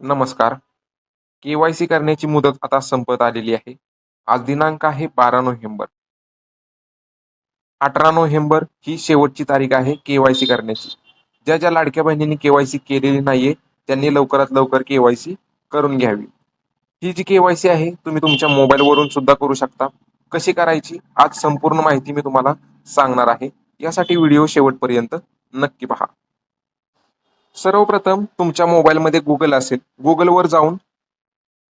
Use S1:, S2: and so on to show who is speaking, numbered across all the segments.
S1: नमस्कार. के Y C करण्याची मुदत आता संपत आलेली आहे. आज दिनांक आहे बारा नोव्हेंबर. अठरा नोव्हेंबर ही शेवटची तारीख आहे के वाय सी करण्याची. ज्या ज्या लाडक्या बहिणींनी के वाय सी केलेली नाहीये त्यांनी लवकरात लवकर के वाय सी करून घ्यावी. ही जी के वाय सी आहे तुम्ही तुमच्या मोबाईलवरून सुद्धा करू शकता. कशी करायची आज संपूर्ण माहिती मी तुम्हाला सांगणार आहे. यासाठी व्हिडिओ शेवटपर्यंत नक्की पहा. सर्वप्रथम तुमच्या मोबाईलमध्ये गुगल असेल. गुगलवर जाऊन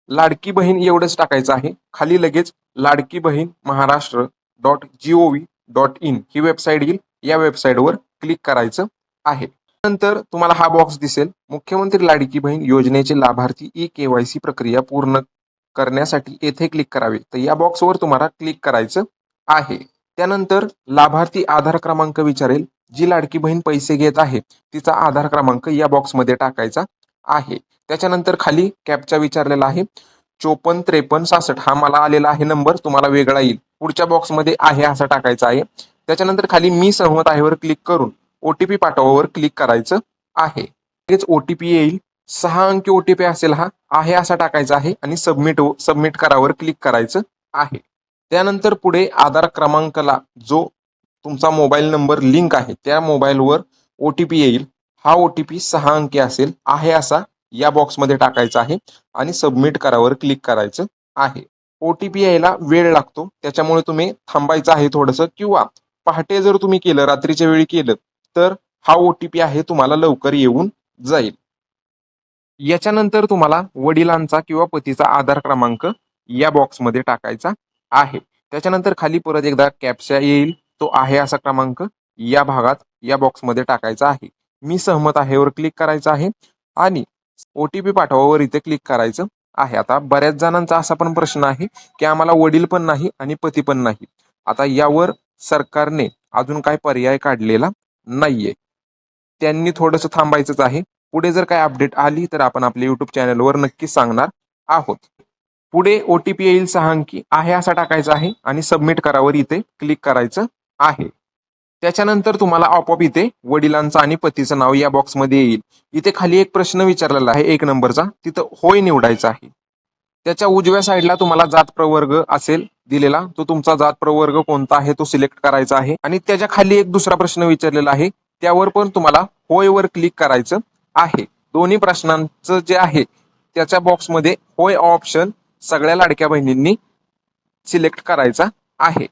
S1: लाडकी बहीण एवढंच टाकायचं आहे. खाली लगेच Ladki Bahin Maharashtra dot G O V dot in he website येईल. या वेबसाईटवर क्लिक करायचं आहे. नंतर तुम्हाला हा बॉक्स दिसेल. मुख्यमंत्री लाडकी बहीण योजनेचे लाभार्थी ई के वाय सी प्रक्रिया पूर्ण करण्यासाठी येथे क्लिक करावे. तर या बॉक्सवर तुम्हाला क्लिक करायचं आहे. त्यानंतर लाभार्थी आधार क्रमांक विचारेल. जी लाडकी बहीण पैसे घेत आहे तिचा आधार क्रमांक या बॉक्समध्ये टाकायचा आहे. त्याच्यानंतर खाली कॅपचा विचारलेला आहे चोपन्न त्रेपन्न सासष्ट हा मला आलेला आहे नंबर तुम्हाला वेगळा येईल. पुढच्या बॉक्समध्ये आहे असं टाकायचं आहे. त्याच्यानंतर खाली मी सहमत आहेवर क्लिक करून ओ टी पी पाठवावर क्लिक करायचं आहे. लगेच ओ टी पी येईल. सहा अंकी ओ टी पी असेल हा आहे असा टाकायचा आहे आणि सबमिट सबमिट हो, करावर क्लिक करायचं आहे. त्यानंतर पुढे आधार क्रमांकाला जो तुमचा मोबाईल नंबर लिंक आहे त्या मोबाईलवर ओ टी पी येईल. हा ओ टी पी सहा अंकी असेल आहे असा या बॉक्समध्ये टाकायचा आहे आणि सबमिट करावर क्लिक करायचं आहे. ओ टी पी यायला वेळ लागतो त्याच्यामुळे तुम्ही थांबायचं आहे थोडंसं किंवा पहाटे जर तुम्ही केलं रात्रीच्या वेळी केलं तर हा ओ टी पी आहे तुम्हाला लवकर येऊन जाईल. याच्यानंतर तुम्हाला वडिलांचा किंवा पतीचा आधार क्रमांक या बॉक्समध्ये टाकायचा आहे. त्याच्यानंतर खाली परत एकदा कॅप्चा येईल तो आहे असा क्रमांक या भागात या बॉक्समध्ये टाकायचा आहे. मी सहमत आहेवर क्लिक करायचं आहे आणि ओ टी पी पाठवावर इथे क्लिक करायचं आहे. आता बऱ्याच जणांचा असा पण प्रश्न आहे की आम्हाला वडील पण नाही आणि पती पण नाही. आता यावर सरकारने अजून काय पर्याय काढलेला नाहीये. त्यांनी थोडंसं थांबायचंच आहे. पुढे जर काय अपडेट आली तर आपण आपल्या युट्यूब चॅनलवर नक्कीच सांगणार आहोत. पुढे ओ टी पी येईल सहा अंकी आहे असा टाकायचा आहे आणि सबमिट करावर इथे क्लिक करायचं आहे. त्याच्यानंतर तुम्हाला आपोआप इथे वडिलांचं आणि पतीचं नाव या बॉक्समध्ये येईल. इथे खाली एक प्रश्न विचारलेला आहे एक नंबरचा. तिथं होय निवडायचा आहे. त्याच्या उजव्या साईडला तुम्हाला जात प्रवर्ग असेल दिलेला. तो तुमचा जात प्रवर्ग कोणता आहे तो सिलेक्ट करायचा आहे. आणि त्याच्याखाली एक दुसरा प्रश्न विचारलेला आहे. त्यावर पण तुम्हाला होयवर क्लिक करायचं आहे. दोन्ही प्रश्नांचं जे आहे त्याच्या बॉक्समध्ये होय ऑप्शन सगळ्या लाडक्या बहिणींनी सिलेक्ट करायचा आहे.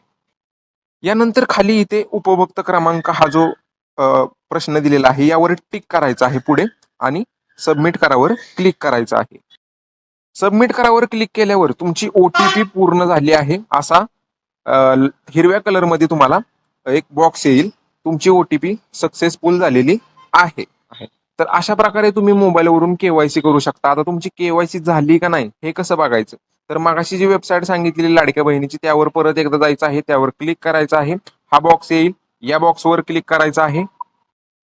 S1: यानंतर खाली इथे उपभोक्ता क्रमांक हा जो प्रश्न दिलेला आहे यावर टिक करायचा आहे पुढे आणि सबमिट करावर क्लिक करायचं आहे. सबमिट करावर क्लिक केल्यावर तुमची ओ टी पी पूर्ण झाली आहे. असा हिरव्या कलरमध्ये तुम्हाला एक बॉक्स येईल. तुमची ओ टी पी सक्सेसफुल झालेली आहे. आहे. तर अशा प्रकारे तुम्ही मोबाईलवरून केवायसी करू शकता. आता तुमची केवायसी झाली का नाही हे कसं बघायचं? तर मागाशी जी वेबसाईट सांगितलेली लाडक्या बहिणीची त्यावर परत एकदा जायचं आहे त्यावर क्लिक करायचं आहे. हा बॉक्स येईल. या बॉक्सवर क्लिक करायचा आहे.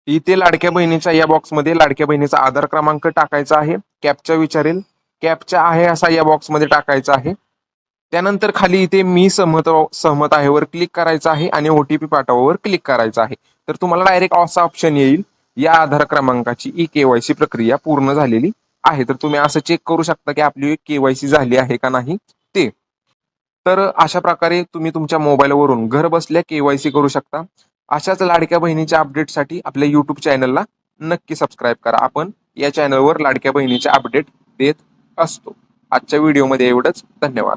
S1: इथे लाडक्या बहिणीच्या या बॉक्समध्ये लाडक्या बहिणीचा आधार क्रमांक टाकायचा आहे. कॅपचा विचारेल. कॅपचा आहे असा या बॉक्समध्ये टाकायचा आहे. त्यानंतर खाली इथे मी सहमत सहमत आहे वर क्लिक करायचं आहे आणि ओटीपी पाठवावर क्लिक करायचं आहे. तर तुम्हाला डायरेक्ट असा ऑप्शन येईल. या आधार क्रमांकाची ई केवायसी प्रक्रिया पूर्ण झालेली. आहे तर तुम्ही असं चेक करू शकता की आपली केवायसी झाली आहे का नाही ते. तर अशा प्रकारे तुम्ही तुमच्या मोबाईलवरून घर बसल्या केवायसी करू शकता. अशाच लाडक्या बहिणीच्या अपडेटसाठी आपल्या युट्यूब चॅनलला नक्की सबस्क्राईब करा. आपण या चॅनलवर लाडक्या बहिणीचे अपडेट देत असतो. आजच्या व्हिडिओमध्ये एवढंच. धन्यवाद.